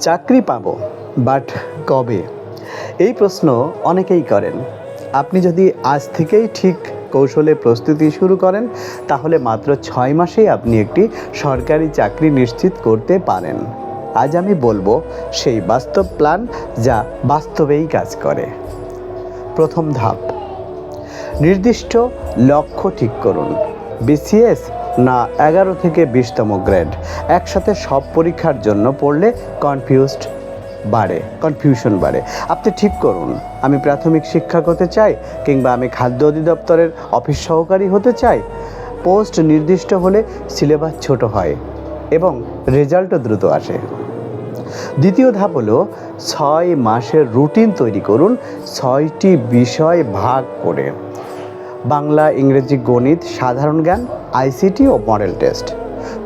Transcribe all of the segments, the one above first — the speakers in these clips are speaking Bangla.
চাকরি পাব বাট কবে? এই প্রশ্ন অনেকেই করেন। আপনি যদি আজ থেকেই ঠিক কৌশলে প্রস্তুতি শুরু করেন, তাহলে মাত্র ছয় মাসেই আপনি একটি সরকারি চাকরি নিশ্চিত করতে পারেন। আজ আমি বলব সেই বাস্তব প্ল্যান যা বাস্তবেই কাজ করে। প্রথম ধাপ, নির্দিষ্ট লক্ষ্য ঠিক করুন। বিসিএস না এগারো থেকে বিশতম গ্রেড। একসাথে সব পরীক্ষার জন্য পড়লে কনফিউজড বাড়ে কনফিউশন বাড়ে। আপনি ঠিক করুন, আমি প্রাথমিক শিক্ষক হতে চাই কিংবা আমি খাদ্য অধিদপ্তরের অফিস সহকারী হতে চাই? পোস্ট নির্দিষ্ট হলে সিলেবাস ছোট হয় এবং রেজাল্টও দ্রুত আসে। দ্বিতীয় ধাপ হলো ছয় মাসের রুটিন তৈরি করুন, ছয়টি বিষয় ভাগ করে। বাংলা, ইংরেজি, গণিত, সাধারণ জ্ঞান, আইসিটি ও মডেল টেস্ট।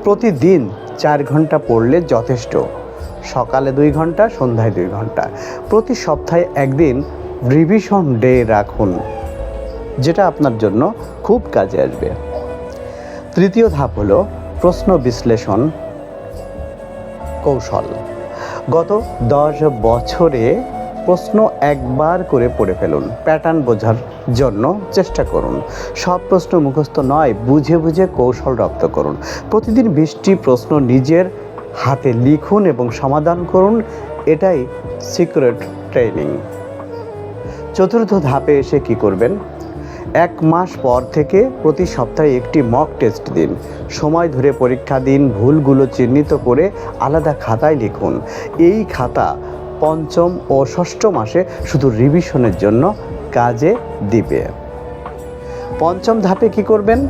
প্রতিদিন চার ঘণ্টা পড়লে যথেষ্ট। সকালে দুই ঘণ্টা, সন্ধ্যায় দুই ঘণ্টা। প্রতি সপ্তাহে একদিন রিভিশন ডে রাখুন, যেটা আপনার জন্য খুব কাজে আসবে। তৃতীয় ধাপ হলো প্রশ্ন বিশ্লেষণ কৌশল। গত দশ বছরে প্রশ্ন একবার করে পড়ে ফেলুন। প্যাটার্ন বোঝার জন্য চেষ্টা করুন। সব প্রশ্ন মুখস্থ নয়, বুঝে বুঝে কৌশল রপ্ত করুন। প্রতিদিন বিশটি প্রশ্ন নিজের হাতে লিখুন এবং সমাধান করুন। এটাই সিক্রেট ট্রেনিং। চতুর্থ ধাপে এসে কি করবেন? এক মাস পর থেকে প্রতি সপ্তাহে একটি মক টেস্ট দিন। সময় ধরে পরীক্ষা দিন, ভুলগুলো চিহ্নিত করে আলাদা খাতায় লিখুন। এই খাতা পঞ্চম ও ষষ্ঠ মাসে শুধু রিভিশনের জন্য কাজে দিবে। পঞ্চম ধাপে কি করবেন?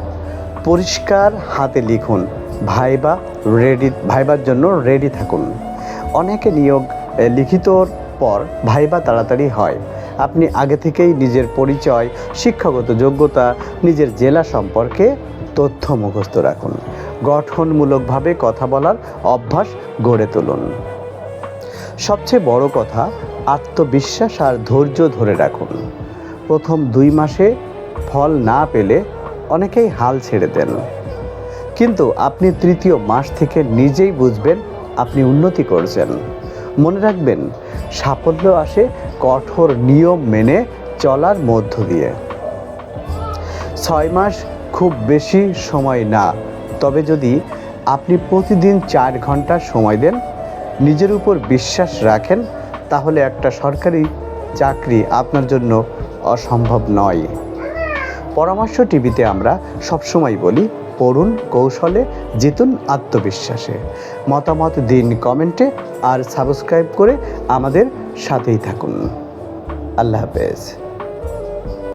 পরিষ্কার হাতে লিখুন, ভাইবা রেডি ভাইবার জন্য রেডি থাকুন। অনেকে নিয়োগ লিখিতর পর ভাইবা তাড়াতাড়ি হয়। আপনি আগে থেকেই নিজের পরিচয়, শিক্ষাগত যোগ্যতা, নিজের জেলা সম্পর্কে তথ্য মুখস্থ রাখুন। গঠনমূলকভাবে কথা বলার অভ্যাস গড়ে তুলুন। সবচেয়ে বড় কথা, আত্মবিশ্বাস আর ধৈর্য ধরে রাখুন। প্রথম দুই মাসে ফল না পেলে অনেকেই হাল ছেড়ে দেন। কিন্তু আপনি তৃতীয় মাস থেকে নিজেই বুঝবেন আপনি উন্নতি করছেন। মনে রাখবেন, সাফল্য আসে কঠোর নিয়ম মেনে চলার মধ্য দিয়ে। ছয় মাস খুব বেশি সময় না, তবে যদি আপনি প্রতিদিন চার ঘণ্টা সময় দেন নিজের উপর বিশ্বাস রাখেন, তাহলে একটা সরকারি চাকরি আপনার জন্য অসম্ভব নয়। পরামর্শ টিভিতে আমরা সবসময় বলি, পড়ুন কৌশলে, জিতুন আত্মবিশ্বাসে। মতামত দিন কমেন্টে আর সাবস্ক্রাইব করে আমাদের সাথেই থাকুন। আল্লাহ হাফেজ।